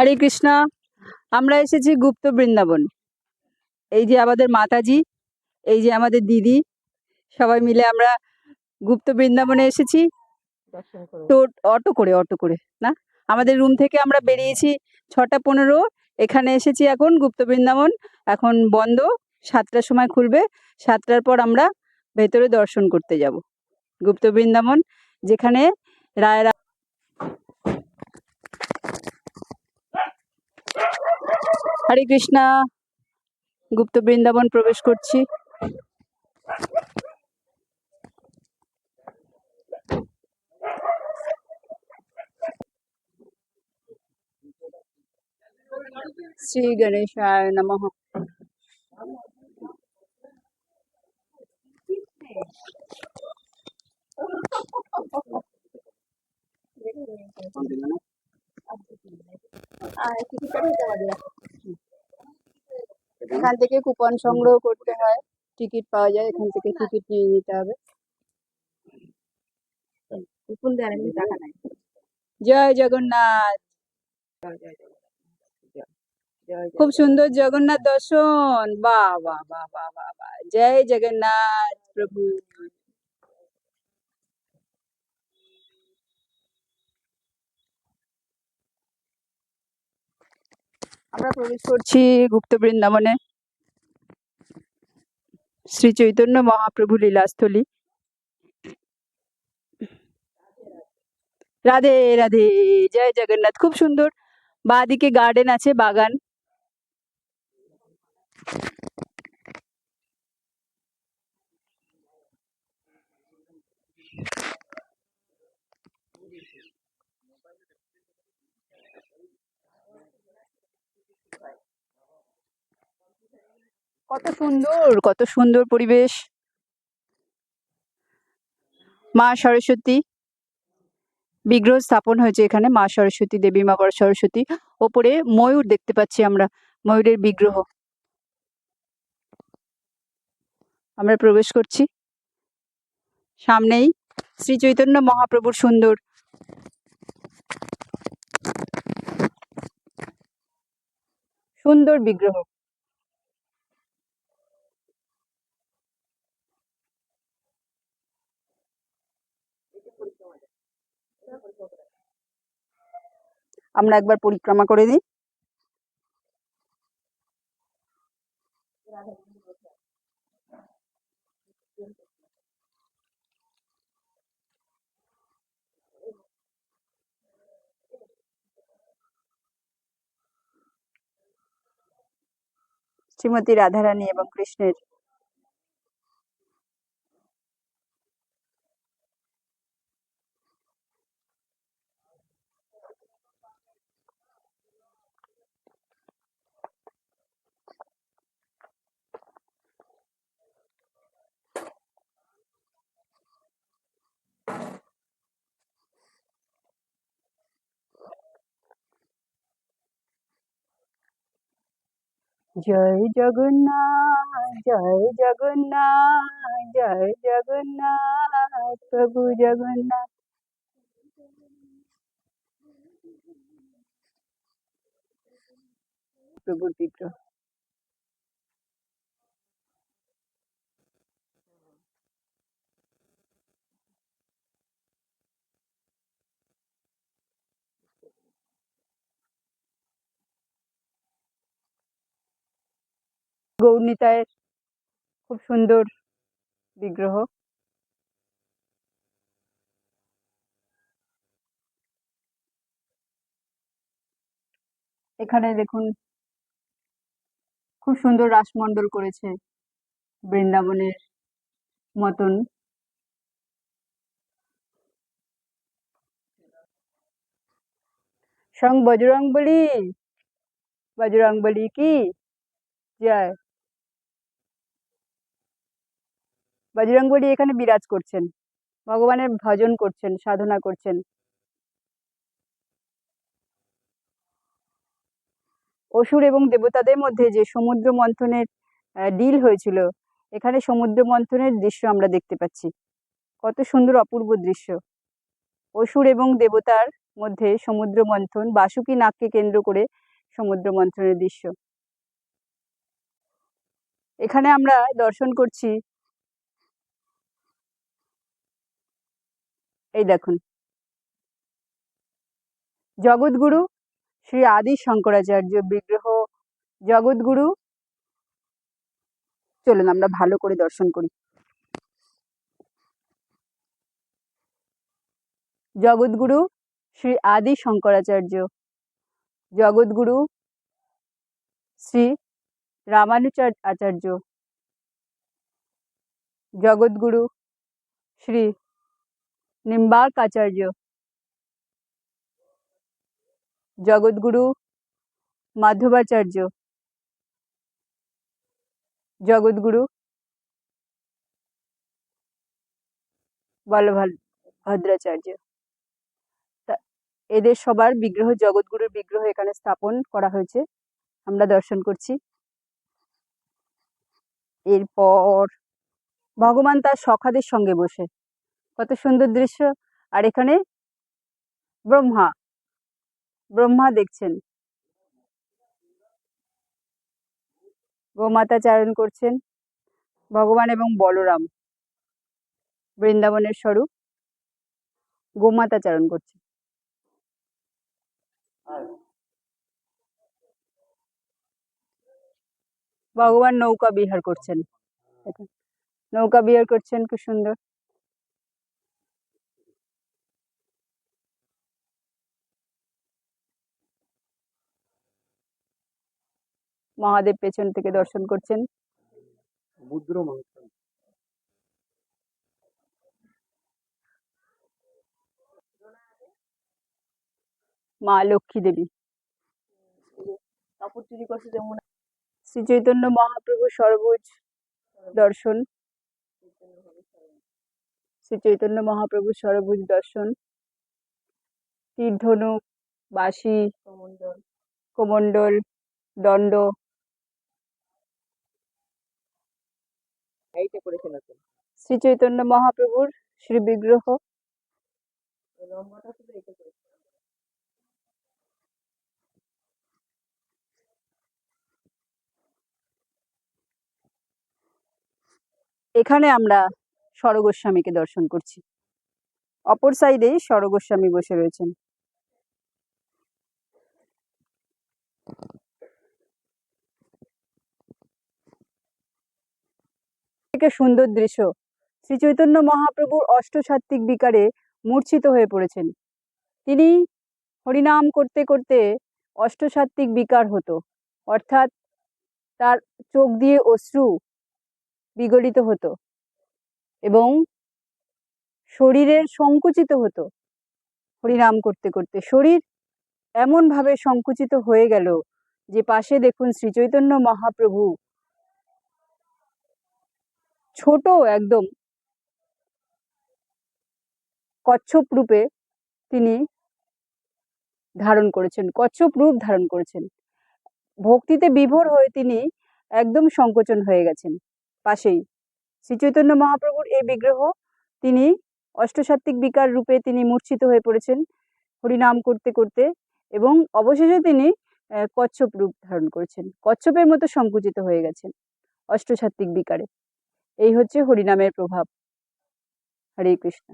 হরে কৃষ্ণা। আমরা এসেছি গুপ্ত বৃন্দাবন। এই যে আমাদের মাতাজি এই যে আমাদের দিদি সবাই মিলে আমরা গুপ্ত বৃন্দাবনে এসেছি। তো অটো করে অটো করে না? আমাদের রুম থেকে আমরা বেরিয়েছি ছটা পনেরো। এখানে এসেছি এখন গুপ্ত বৃন্দাবন। এখন বন্ধ সাতটার সময় খুলবে। সাতটার পর আমরা ভেতরে দর্শন করতে যাব। গুপ্ত বৃন্দাবন যেখানে রায়রা হরে কৃষ্ণা। গুপ্ত বৃন্দাবন প্রবেশ করছি। শ্রী গণেশ নমঃ। এখান থেকে কুপন সংগ্রহ করতে হয়। টিকিট পাওয়া যায় এখান থেকে টিকিট নিয়ে নিতে হবে। কুপন দেয় আমি টাকা নাই। জয় জগন্নাথ। খুব সুন্দর জগন্নাথ দর্শন। বাহ বাহ বাহ জয় জগন্নাথ প্রভু। আমরা প্রবেশ করছি গুপ্ত বৃন্দাবনে। শ্রী চৈতন্য মহাপ্রভু লীলাস্থলী। রাধে রাধে জয় জগন্নাথ। খুব সুন্দর। বাঁদিকে গার্ডেন আছে বাগান। কত সুন্দর কত সুন্দর পরিবেশ। মা সরস্বতী, বিগ্রহ স্থাপন হয়েছে এখানে, মা সরস্বতী, দেবী, মা বড় সরস্বতী। ওপরে ময়ূর দেখতে পাচ্ছি আমরা, ময়ূরের বিগ্রহ। আমরা প্রবেশ করছি। সামনেই শ্রী চৈতন্য মহাপ্রভুর সুন্দর সুন্দর বিগ্রহ। আমরা একবার পরিক্রমা করে দিই। শ্রীমতী রাধারানী এবং কৃষ্ণের জয় জগন্নাথ জয় জগন্নাথ জয় জগন্নাথ প্রভু জগন্নাথ। প্রভু বিগ্রহ। গৌরনীতায়ের খুব সুন্দর বিগ্রহ। এখানে দেখুন খুব সুন্দর রাসমণ্ডল করেছে বৃন্দাবনের মতন। সং বজরং বলি বজরং বলি কি? জয়। বজরং বলি এখানে বিরাজ করছেন। ভগবানের ভজন করছেন, সাধনা করছেন। অসুর এবং দেবতাদের মধ্যে যে সমুদ্র মন্থনের ডিল হয়েছিল, এখানে সমুদ্র মন্থনের দৃশ্য আমরা দেখতে পাচ্ছি। কত সুন্দর অপূর্ব দৃশ্য। অসুর এবং দেবতার মধ্যে সমুদ্র মন্থন, বাসুকি নাককে কেন্দ্র করে সমুদ্র মন্থনের দৃশ্য। এখানে আমরা দর্শন করছি এই দেখুন। জগৎগুরু শ্রী আদি শঙ্করাচার্য বিগ্রহ জগৎগুরু চলুন আমরা ভালো করে দর্শন করি। জগৎগুরু শ্রী আদি শঙ্করাচার্য জগৎগুরু শ্রী রামানুচার আচার্য জগৎগুরু শ্রী নিম্বার্ক আচার্য জগৎগুরু মাধবাচার্য জগৎগুরু বলভদ্রাচার্য এদের সবার বিগ্রহ জগৎগুরুর বিগ্রহ এখানে স্থাপন করা হয়েছে। আমরা দর্শন করছি। এরপর ভগবান তার সখাদের সঙ্গে বসে। কত সুন্দর দৃশ্য। আর এখানে ব্রহ্মা ব্রহ্মা দেখছেন। গোমাতা চারণ করছেন ভগবান এবং বলরাম। বৃন্দাবনের স্বরূপ গোমাতা চারণ করছে। ভগবান নৌকা বিহার করছেন। নৌকা বিহার করছেন খুব সুন্দর। মহাদেব পেছন থেকে দর্শন করছেন। সমুদ্র মা লক্ষ্মী দেবী। শ্রী চৈতন্য মহাপ্রভু সর্বোজ দর্শন। শ্রী চৈতন্য মহাপ্রভু সরভুজ দর্শন। তীর্ধনুক বাঁশি কমণ্ডল। কোমণ্ডল দণ্ড শ্রী চৈতন্য মহাপ্রভুর শ্রী বিগ্রহ। লম্বাটা শুধু এটা এখানে আমরা স্বরগোস্বামীকে দর্শন করছি। অপর সাইডে স্বরগোস্বামী বসে রয়েছেন। থেকে সুন্দর দৃশ্য। শ্রী চৈতন্য মহাপ্রভুর অষ্টসাত্ত্বিক বিকারে মূর্ছিত হয়ে পড়েছেন। তিনি হরিনাম করতে করতে অষ্টসাত্ত্বিক বিকার হতো। অর্থাৎ তার চোখ দিয়ে অশ্রু বিগলিত হতো এবং শরীরের সংকুচিত হতো হরিনাম করতে করতে। শরীর এমনভাবে সংকুচিত হয়ে গেল যে পাশে দেখুন শ্রীচৈতন্য মহাপ্রভু ছোট একদম। কচ্ছপ রূপে তিনি ধারণ করেছেন, কচ্ছপ রূপ ধারণ করেছেন। ভক্তিতে বিভোর হয়ে তিনি একদম সংকোচন হয়ে গেছেন। পাশেই শ্রীচৈতন্য মহাপ্রভুর এই বিগ্রহ তিনি অষ্টসাত্ত্বিক বিকার রূপে তিনি মূর্ছিত হয়ে পড়েছেন হরিনাম করতে করতে এবং অবশেষে তিনি কচ্ছপ রূপ ধারণ করেছেন। কচ্ছপের মতো সংকুচিত হয়ে গেছেন অষ্টসাত্ত্বিক বিকারে। এই হচ্ছে হরিনামের প্রভাব। হরে কৃষ্ণ।